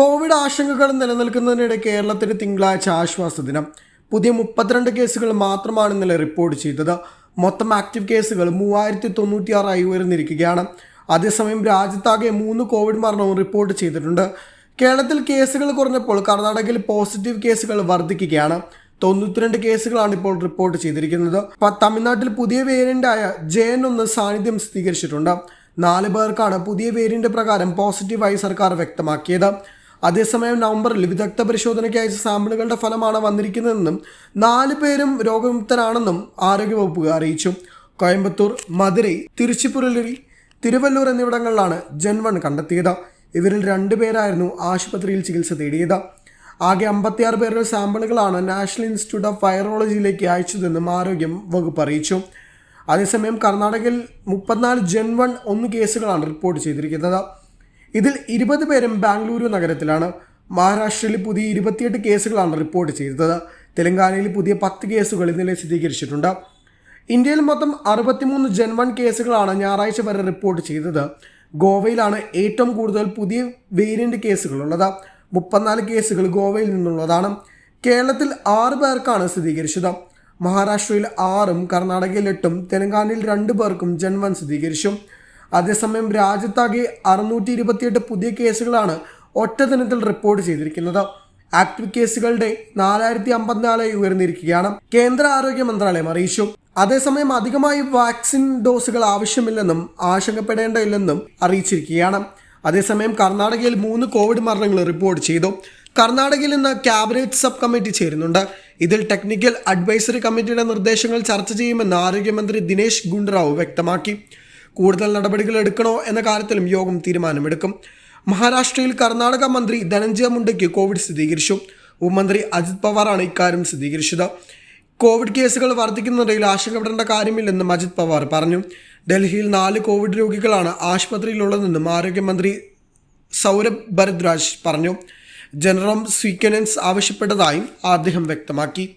Covid ആശങ്കകൾ നിലനിൽക്കുന്നതിനിടെ കേരളത്തിന് തിങ്കളാഴ്ച ആശ്വാസ ദിനം. പുതിയ മുപ്പത്തിരണ്ട് കേസുകൾ മാത്രമാണ് ഇന്നലെ റിപ്പോർട്ട് ചെയ്തത്. മൊത്തം ആക്റ്റീവ് കേസുകൾ മൂവായിരത്തി തൊണ്ണൂറ്റിയാറായി ഉയർന്നിരിക്കുകയാണ്. അതേസമയം രാജ്യത്താകെ മൂന്ന് കോവിഡ് മരണവും റിപ്പോർട്ട് ചെയ്തിട്ടുണ്ട്. കേരളത്തിൽ കേസുകൾ കുറഞ്ഞപ്പോൾ കർണാടകയിൽ പോസിറ്റീവ് കേസുകൾ വർദ്ധിക്കുകയാണ്. തൊണ്ണൂറ്റിരണ്ട് കേസുകളാണ് ഇപ്പോൾ റിപ്പോർട്ട് ചെയ്തിരിക്കുന്നത്. തമിഴ്നാട്ടിൽ പുതിയ വേരിയന്റായ ജെ എൻ ഒന്ന് സാന്നിധ്യം സ്ഥിരീകരിച്ചിട്ടുണ്ട്. നാല് പേർക്കാണ് പുതിയ വേരിയന്റ് പ്രകാരം പോസിറ്റീവായി സർക്കാർ വ്യക്തമാക്കിയത്. അതേസമയം നവംബറിൽ വിദഗ്ധ പരിശോധനയ്ക്ക് അയച്ച സാമ്പിളുകളുടെ ഫലമാണ് വന്നിരിക്കുന്നതെന്നും നാല് പേരും രോഗമുക്തരാണെന്നും ആരോഗ്യവകുപ്പ് അറിയിച്ചു. കോയമ്പത്തൂർ മധുരൈ തിരുച്ചിപ്പുരലി തിരുവല്ലൂർ എന്നിവിടങ്ങളിലാണ് ജൻവൺ കണ്ടെത്തിയത്. ഇവരിൽ രണ്ടുപേരായിരുന്നു ആശുപത്രിയിൽ ചികിത്സ തേടിയത്. ആകെ അമ്പത്തിയാറ് പേരുടെ സാമ്പിളുകളാണ് നാഷണൽ ഇൻസ്റ്റിറ്റ്യൂട്ട് ഓഫ് വൈറോളജിയിലേക്ക് അയച്ചതെന്നും ആരോഗ്യം വകുപ്പ് അറിയിച്ചു. അതേസമയം കർണാടകയിൽ മുപ്പത്തിനാല് ജൻവൺ ഒന്ന് കേസുകളാണ് റിപ്പോർട്ട് ചെയ്തിരിക്കുന്നത്. ഇതിൽ ഇരുപത് പേരും ബാംഗ്ലൂരു നഗരത്തിലാണ്. മഹാരാഷ്ട്രയിൽ പുതിയ ഇരുപത്തിയെട്ട് കേസുകളാണ് റിപ്പോർട്ട് ചെയ്തത്. തെലങ്കാനയിൽ പുതിയ പത്ത് കേസുകൾ ഇന്നലെ സ്ഥിരീകരിച്ചിട്ടുണ്ട്. ഇന്ത്യയിൽ മൊത്തം അറുപത്തിമൂന്ന് ജെൻ വൺ കേസുകളാണ് ഞായറാഴ്ച വരെ റിപ്പോർട്ട് ചെയ്തത്. ഗോവയിലാണ് ഏറ്റവും കൂടുതൽ പുതിയ വേരിയന്റ് കേസുകളുള്ളത്. മുപ്പത്തിനാല് കേസുകൾ ഗോവയിൽ നിന്നുള്ളതാണ്. കേരളത്തിൽ ആറ് പേർക്കാണ് സ്ഥിരീകരിച്ചത്. മഹാരാഷ്ട്രയിൽ ആറും കർണാടകയിൽ എട്ടും തെലങ്കാനയിൽ രണ്ട് പേർക്കും ജൻവൺ സ്ഥിരീകരിച്ചു. അതേസമയം രാജ്യത്താകെ അറുന്നൂറ്റി ഇരുപത്തിയെട്ട് പുതിയ കേസുകളാണ് ഒറ്റ ദിനത്തിൽ റിപ്പോർട്ട് ചെയ്തിരിക്കുന്നത്. ആക്റ്റീവ് കേസുകളുടെ നാലായിരത്തി അമ്പത്തിനാലായി ഉയർന്നിരിക്കുകയാണ്. കേന്ദ്ര ആരോഗ്യ മന്ത്രാലയം അറിയിച്ചു. അതേസമയം അധികമായി വാക്സിൻ ഡോസുകൾ ആവശ്യമില്ലെന്നും ആശങ്കപ്പെടേണ്ടതില്ലെന്നും അറിയിച്ചിരിക്കുകയാണ്. അതേസമയം കർണാടകയിൽ മൂന്ന് കോവിഡ് മരണങ്ങൾ റിപ്പോർട്ട് ചെയ്തു. കർണാടകയിൽ ഇന്ന് ക്യാബിനറ്റ് സബ് കമ്മിറ്റി ചേരുന്നുണ്ട്. ഇതിൽ ടെക്നിക്കൽ അഡ്വൈസറി കമ്മിറ്റിയുടെ നിർദ്ദേശങ്ങൾ ചർച്ച ചെയ്യുമെന്ന് ആരോഗ്യമന്ത്രി ദിനേശ് ഗുണ്ടുറാവു വ്യക്തമാക്കി. കൂടുതൽ നടപടികൾ എടുക്കണോ എന്ന കാര്യത്തിലും യോഗം തീരുമാനമെടുക്കും. മഹാരാഷ്ട്രയിൽ കർണാടക മന്ത്രി ധനഞ്ജയ മുണ്ടയ്ക്ക് കോവിഡ് സ്ഥിരീകരിച്ചു. ഉപമന്ത്രി അജിത് പവാറാണ് ഇക്കാര്യം സ്ഥിരീകരിച്ചത്. കോവിഡ് കേസുകൾ വർദ്ധിക്കുന്നതിൽ ആശങ്കപ്പെടേണ്ട കാര്യമില്ലെന്നും അജിത് പവാർ പറഞ്ഞു. ഡൽഹിയിൽ നാല് കോവിഡ് രോഗികളാണ് ആശുപത്രിയിലുള്ളതെന്നും ആരോഗ്യമന്ത്രി സൗരഭ് ഭരദ്വാജ് പറഞ്ഞു. ജനറൽ സ്വീക്കനൻസ് ആവശ്യപ്പെട്ടതായും അദ്ദേഹം വ്യക്തമാക്കി.